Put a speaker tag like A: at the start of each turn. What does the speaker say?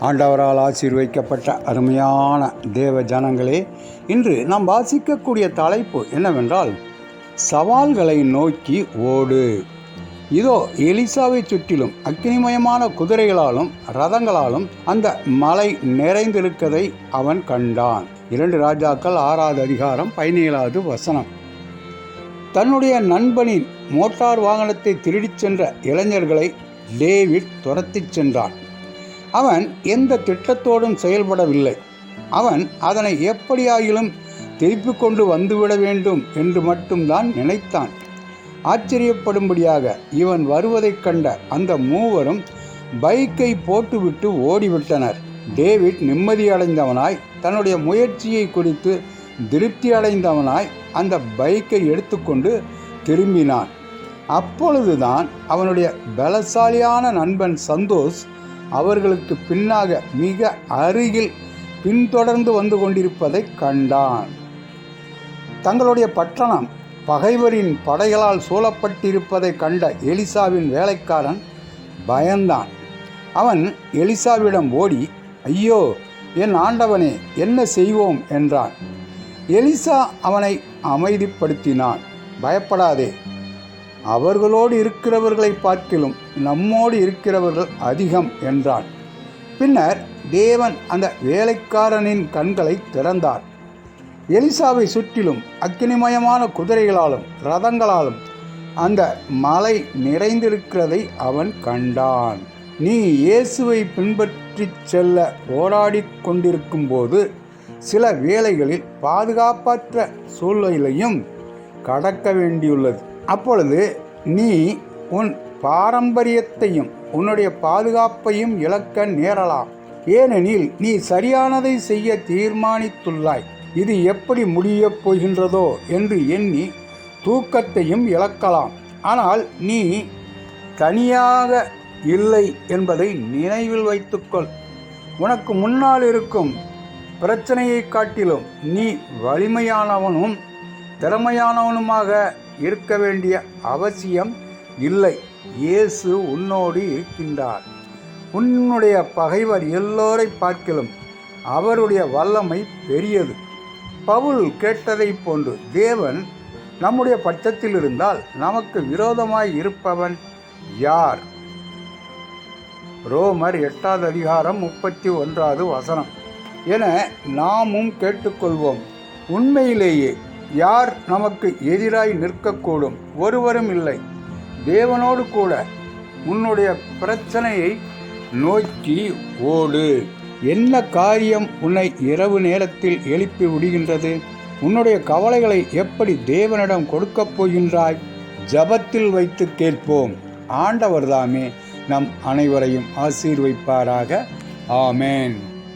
A: ஆண்டவரால் ஆசீர்வதிக்கப்பட்ட அருமையான தேவ ஜனங்களே இன்று நாம் வாசிக்கக்கூடிய தலைப்பு என்னவென்றால் சவால்களை நோக்கி ஓடு. இதோ எலிசாவை சுற்றிலும் அக்னிமயமான குதிரைகளாலும் ரதங்களாலும் அந்த மலை நிறைந்திருக்கதை அவன் கண்டான். இரண்டு ராஜாக்கள் ஆறாவது அதிகாரம் பதினேழாவது வசனம். தன்னுடைய நண்பனின் மோட்டார் வாகனத்தை திருடிச் சென்ற இளைஞர்களை டேவிட் துரத்திச் சென்றான். அவன் எந்த திட்டத்தோடும் செயல்படவில்லை. அவன் அதனை எப்படியாயிலும் திருப்பிக் கொண்டு வந்துவிட வேண்டும் என்று மட்டும்தான் நினைத்தான். ஆச்சரியப்படும்படியாக இவன் வருவதைக் கண்ட அந்த மூவரும் பைக்கை போட்டுவிட்டு ஓடிவிட்டனர். டேவிட் நிம்மதியடைந்தவனாய் தன்னுடைய முயற்சியை குறித்து திருப்தி அடைந்தவனாய் அந்த பைக்கை எடுத்துக்கொண்டு திரும்பினான். அப்பொழுதுதான் அவனுடைய பலசாலியான நண்பன் சந்தோஷ் அவர்களுக்கு பின்னாக மிக அருகில் பின்தொடர்ந்து வந்து கொண்டிருப்பதை கண்டான். தங்களுடைய பட்டணம் பகைவரின் படைகளால் சூழப்பட்டிருப்பதை கண்ட எலிசாவின் வேலைக்காரன் பயந்தான். அவன் எலிசாவிடம் ஓடி ஐயோ என் ஆண்டவனே என்ன செய்வோம்? என்றான். எலிசா அவனை அமைதிப்படுத்தினான். பயப்படாதே அவர்களோடு இருக்கிறவர்களை பார்க்கிலும் நம்மோடு இருக்கிறவர்கள் அதிகம் என்றான். பின்னர் தேவன் அந்த வேலைக்காரனின் கண்களை திறந்தார். எலிசாவை சுற்றிலும் அக்கினிமயமான குதிரைகளாலும் ரதங்களாலும் அந்த மலை நிறைந்திருக்கிறதை அவன் கண்டான். நீ இயேசுவை பின்பற்றிச் செல்ல போராடிக் கொண்டிருக்கும்போது சில வேளைகளில் பாதுகாப்பற்ற சூழ்நிலையும் கடக்க வேண்டியுள்ளது. அப்பொழுது நீ உன் பாரம்பரியத்தையும் உன்னுடைய பாதுகாப்பையும் இழக்க நேரலாம். ஏனெனில் நீ சரியானதை செய்ய தீர்மானித்துள்ளாய். இது எப்படி முடியப் போகின்றதோ என்று எண்ணி தூக்கத்தையும் இழக்கலாம். ஆனால் நீ தனியாக இல்லை என்பதை நினைவில் வைத்துக்கொள். உனக்கு முன்னால் இருக்கும் பிரச்சனையை காட்டிலும் நீ வலிமையானவனும் திறமையானவனுமாக இருக்க வேண்டிய அவசியம் இல்லை. இயேசு உன்னோடு இருக்கின்றார். உன்னுடைய பகைவர் எல்லோரை பார்க்கிலும் அவருடைய வல்லமை பெரியது. பவுல் கேட்டதைப் போன்று தேவன் நம்முடைய பட்சத்தில் இருந்தால் நமக்கு விரோதமாய் இருப்பவன் யார்? ரோமர் எட்டாவது அதிகாரம் முப்பத்தி ஒன்றாவது வசனம். என நாமும் கேட்டுக்கொள்வோம். உண்மையிலேயே யார் நமக்கு எதிராய் நிற்கக்கூடும்? ஒருவரும் இல்லை. தேவனோடு கூட உன்னுடைய பிரச்சனையை நோக்கி ஓடு. என்ன காரியம் உன்னை இரவு நேரத்தில் எழுப்பி விடுகின்றது? உன்னுடைய கவலைகளை எப்படி தேவனிடம் கொடுக்கப் போகின்றாய்? ஜபத்தில் வைத்து கேட்போம். ஆண்டவர்தாமே நம் அனைவரையும் ஆசீர்வைப்பாராக. ஆமேன்.